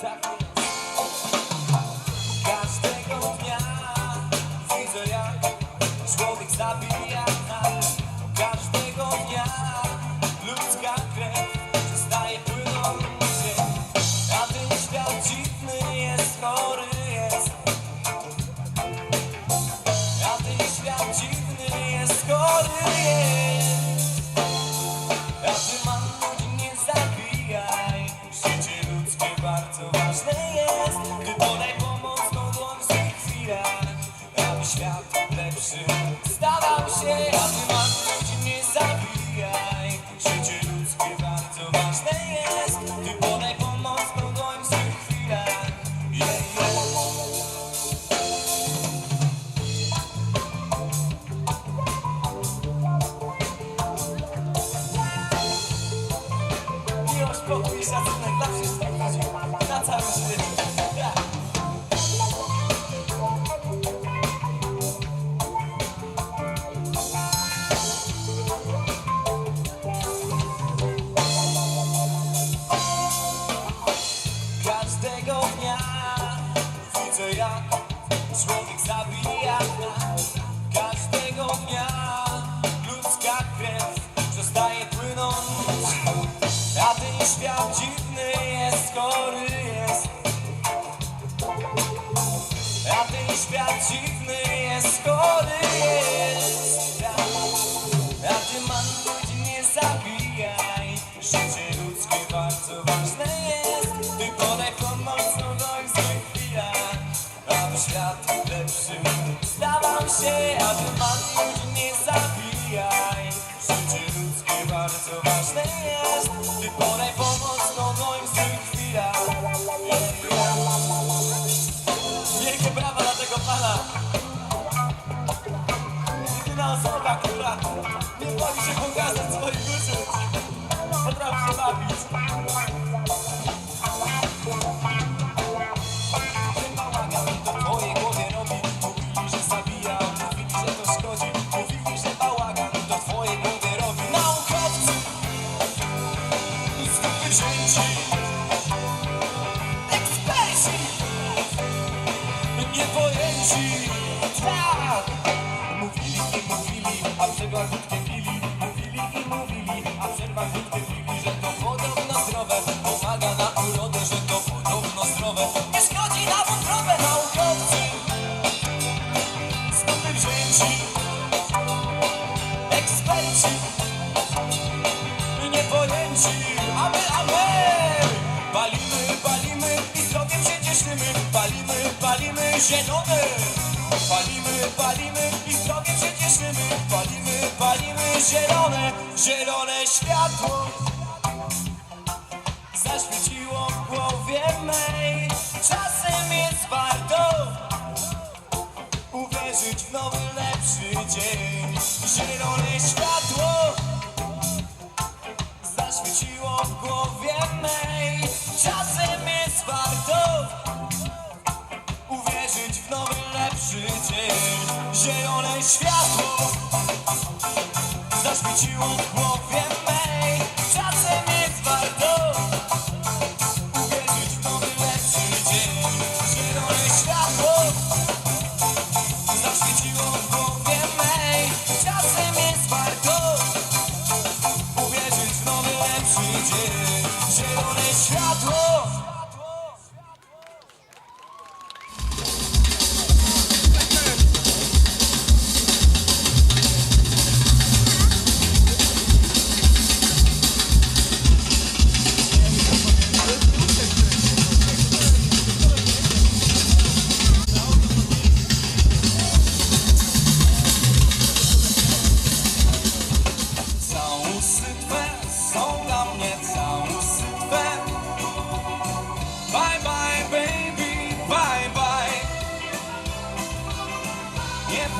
Tak jest. A ten świat dziwny jest, chory jest. A ten świat dziwny jest, chory jest. A ty man ludzi nie zabijaj Życie ludzkie bardzo ważne jest Ty podaj pomocną dłoń w złych chwilach Aby świat lepszym stawał się A ty man ludzi skupy wzięci, eksperci, niepojęci. Tak! Mówili i mówili, a w przerwach pili Mówili i mówili, a w przerwach wódkę pili Że to podobno zdrowe, pomaga na urodę Że to podobno zdrowe, nie szkodzi na wątrobę Naukowcy, skąd zielone Palimy, palimy i zdrowiem się cieszymy. Palimy, palimy zielone, zielone światło. Zaświeciło w głowie mej. Czasem jest warto Uwierzyć w nowy, lepszy dzień. Zielone światło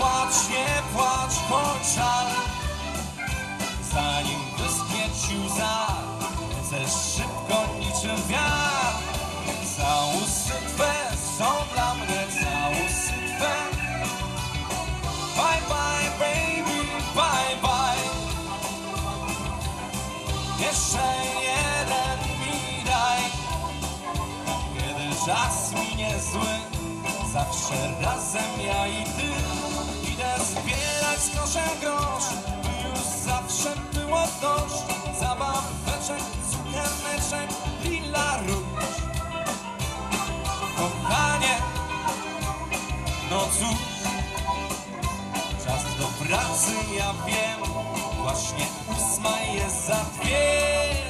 płacz, nie płacz, poczar Zanim wyskwiecił za Ze szybko niczym wiatr. Całusy Twe są dla mnie całusy Twe Bye bye baby, bye bye. Jeszcze jeden mi daj. Kiedy czas minie zły Zawsze razem ja i Ty przez kosze grosz Już zawsze było dość. Zabaweczek, cukerneczek, lila róż. Kochanie, no cóż Czas do pracy, ja wiem Właśnie ósma jest za dwie.